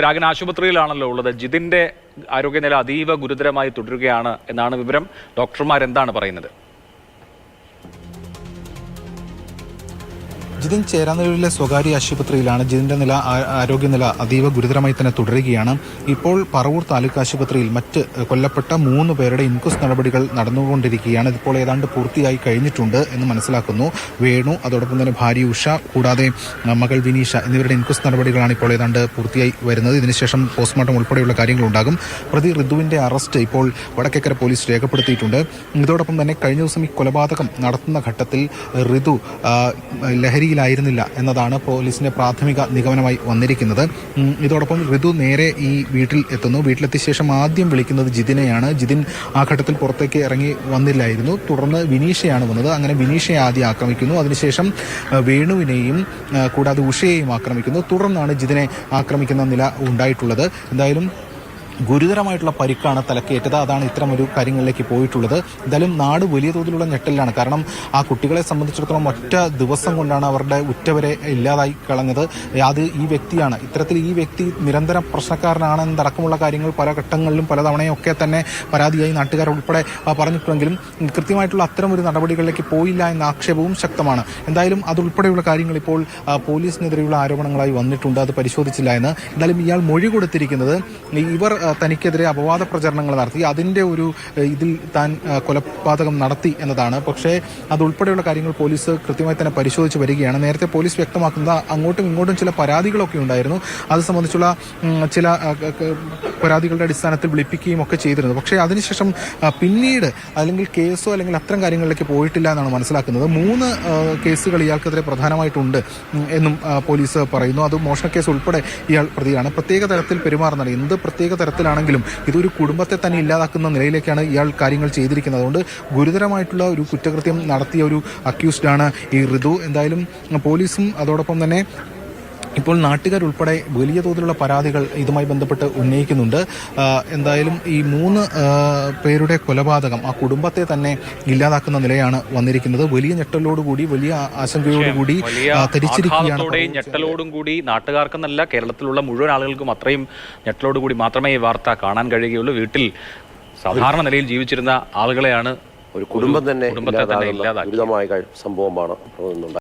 രാഗൻ ആശുപത്രിയിലാണല്ലോ ഉള്ളത്. ജിതിന്റെ ആരോഗ്യനില അതീവ ഗുരുതരമായി തുടരുകയാണ് എന്നാണ് വിവരം. ഡോക്ടർമാർ എന്താണ് പറയുന്നത്? ജിതിൻ ചേരാനൂരിലെ സ്വകാര്യ ആശുപത്രിയിലാണ് ജിതിന്റെ നില ആരോഗ്യനില അതീവ ഗുരുതരമായി തന്നെ തുടരുകയാണ്. ഇപ്പോൾ പറവൂർ താലൂക്ക് ആശുപത്രിയിൽ മറ്റ് കൊല്ലപ്പെട്ട മൂന്ന് പേരുടെ ഇൻക്വസ്റ്റ് നടപടികൾ നടന്നുകൊണ്ടിരിക്കുകയാണ്. ഇതിപ്പോൾ ഏതാണ്ട് പൂർത്തിയായി കഴിഞ്ഞിട്ടുണ്ട് എന്ന് മനസ്സിലാക്കുന്നു. വേണു അതോടൊപ്പം തന്നെ ഭാര്യ ഉഷ കൂടാതെ മകൾ വിനീഷ എന്നിവരുടെ ഇൻക്വസ്റ്റ് നടപടികളാണ് ഇപ്പോൾ ഏതാണ്ട് പൂർത്തിയായി വരുന്നത്. ഇതിനുശേഷം പോസ്റ്റ്മോർട്ടം ഉൾപ്പെടെയുള്ള കാര്യങ്ങളുണ്ടാകും. പ്രതി ഋതുവിന്റെ അറസ്റ്റ് ഇപ്പോൾ വടക്കേക്കര പോലീസ് രേഖപ്പെടുത്തിയിട്ടുണ്ട്. ഇതോടൊപ്പം തന്നെ കഴിഞ്ഞ ദിവസം ഈ കൊലപാതകം നടത്തുന്ന ഘട്ടത്തിൽ ഋതു ആ, ലഹരിയിലായിരുന്നില്ല എന്നതാണ് പോലീസിന്റെ പ്രാഥമിക നിഗമനമായി വന്നിരിക്കുന്നത്. ഇതോടൊപ്പം ഋതു നേരെ ഈ വീട്ടിൽ എത്തുന്നു. വീട്ടിലെത്തിയ ശേഷം ആദ്യം വിളിക്കുന്നത് ജിതിനെയാണ്. ജിതിൻ ആ ഘട്ടത്തിൽ പുറത്തേക്ക് ഇറങ്ങി വന്നില്ലായിരുന്നു. തുടർന്ന് വിനീഷയാണ് വന്നത്. അങ്ങനെ വിനീഷയെ ആദ്യം ആക്രമിക്കുന്നു. അതിനുശേഷം വേണുവിനെയും കൂടാതെ ഉഷയെയും ആക്രമിക്കുന്നു. തുടർന്നാണ് ജിതിനെ ആക്രമിക്കുന്ന നില ഉണ്ടായിട്ടുള്ളത്. എന്തായാലും ഗുരുതരമായിട്ടുള്ള പരിക്കാണ് തലക്കേറ്റത്. അതാണ് ഇത്തരം ഒരു കാര്യങ്ങളിലേക്ക് പോയിട്ടുള്ളത്. എന്തായാലും നാട് വലിയ തോതിലുള്ള ഞെട്ടലിലാണ്. കാരണം ആ കുട്ടികളെ സംബന്ധിച്ചിടത്തോളം ഒറ്റ ദിവസം കൊണ്ടാണ് അവരുടെ ഉറ്റവരെ ഇല്ലാതായി കളഞ്ഞത്. അത് ഈ വ്യക്തിയാണ്. ഇത്തരത്തിൽ ഈ വ്യക്തി നിരന്തരം പ്രശ്നക്കാരനാണെന്നടക്കമുള്ള കാര്യങ്ങൾ പല ഘട്ടങ്ങളിലും പല തവണയൊക്കെ ഒക്കെ തന്നെ പരാതിയായി നാട്ടുകാർ ഉൾപ്പെടെ പറഞ്ഞിട്ടുണ്ടെങ്കിലും കൃത്യമായിട്ടുള്ള അത്തരം ഒരു നടപടികളിലേക്ക് പോയില്ല എന്ന ആക്ഷേപവും ശക്തമാണ്. എന്തായാലും അതുൾപ്പെടെയുള്ള കാര്യങ്ങൾ ഇപ്പോൾ പോലീസിനെതിരെയുള്ള ആരോപണങ്ങളായി വന്നിട്ടുണ്ട്. അത് പരിശോധിച്ചില്ല എന്ന്. എന്തായാലും ഇയാൾ മൊഴി കൊടുത്തിരിക്കുന്നത് ഇവർ തനിക്കെതിരെ അപവാദ പ്രചരണങ്ങൾ നടത്തി. അതിന്റെ ഒരു ഇതിൽ താൻ കൊലപാതകം നടത്തി എന്നതാണ്. പക്ഷേ അതുൾപ്പെടെയുള്ള കാര്യങ്ങൾ പോലീസ് കൃത്യമായി തന്നെ പരിശോധിച്ച് വരികയാണ്. നേരത്തെ പോലീസ് വ്യക്തമാക്കുന്നത് അങ്ങോട്ടും ഇങ്ങോട്ടും ചില പരാതികളൊക്കെ ഉണ്ടായിരുന്നു. അത് സംബന്ധിച്ചുള്ള ചില പരാതികളുടെ അടിസ്ഥാനത്തിൽ വിളിപ്പിക്കുകയും ഒക്കെ ചെയ്തിരുന്നു. പക്ഷേ അതിനുശേഷം പിന്നീട് അല്ലെങ്കിൽ കേസോ അല്ലെങ്കിൽ അത്തരം കാര്യങ്ങളിലേക്ക് പോയിട്ടില്ല എന്നാണ് മനസ്സിലാക്കുന്നത്. മൂന്ന് കേസുകൾ ഇയാൾക്കെതിരെ പ്രധാനമായിട്ടുണ്ട് എന്നും പോലീസ് പറയുന്നു. അത് മോഷണ കേസ് ഉൾപ്പെടെ ഇയാൾ പ്രതിയാണ്. പ്രത്യേക തരത്തിൽ പെരുമാറുന്നതാണ് എന്ത് പ്രത്യേക തരത്തിലാണെങ്കിലും ഇതൊരു കുടുംബത്തെ തന്നെ ഇല്ലാതാക്കുന്ന നിലയിലേക്കാണ് ഇയാൾ കാര്യങ്ങൾ ചെയ്തിരിക്കുന്നത്. അതുകൊണ്ട് ഗുരുതരമായിട്ടുള്ള ഒരു കുറ്റകൃത്യം നടത്തിയ ഒരു അക്യൂസ്ഡാണ് ഈ ഋതു. എന്തായാലും പോലീസും അതോടൊപ്പം തന്നെ ഇപ്പോൾ നാട്ടുകാരുൾപ്പെടെ വലിയ തോതിലുള്ള പരാതികൾ ഇതുമായി ബന്ധപ്പെട്ട് ഉന്നയിക്കുന്നുണ്ട്. എന്തായാലും ഈ മൂന്ന് പേരുടെ കൊലപാതകം ആ കുടുംബത്തെ തന്നെ ഇല്ലാതാക്കുന്ന നിലയാണ് വന്നിരിക്കുന്നത്. വലിയ ഞെട്ടലോടുകൂടി വലിയ ആശങ്കയോടുകൂടി ആഘാതത്തോടെയും ഞെട്ടലോടും കൂടി നാട്ടുകാർക്കെന്നല്ല കേരളത്തിലുള്ള മുഴുവൻ ആളുകൾക്കും അത്രയും ഞെട്ടലോടുകൂടി മാത്രമേ ഈ വാർത്ത കാണാൻ കഴിയുകയുള്ളൂ. വീട്ടിൽ സാധാരണ നിലയിൽ ജീവിച്ചിരുന്ന ആളുകളെയാണ് ഒരു കുടുംബം തന്നെ കുടുംബത്തെ തന്നെ ഇല്ലാതാക്കി സംഭവമാണ്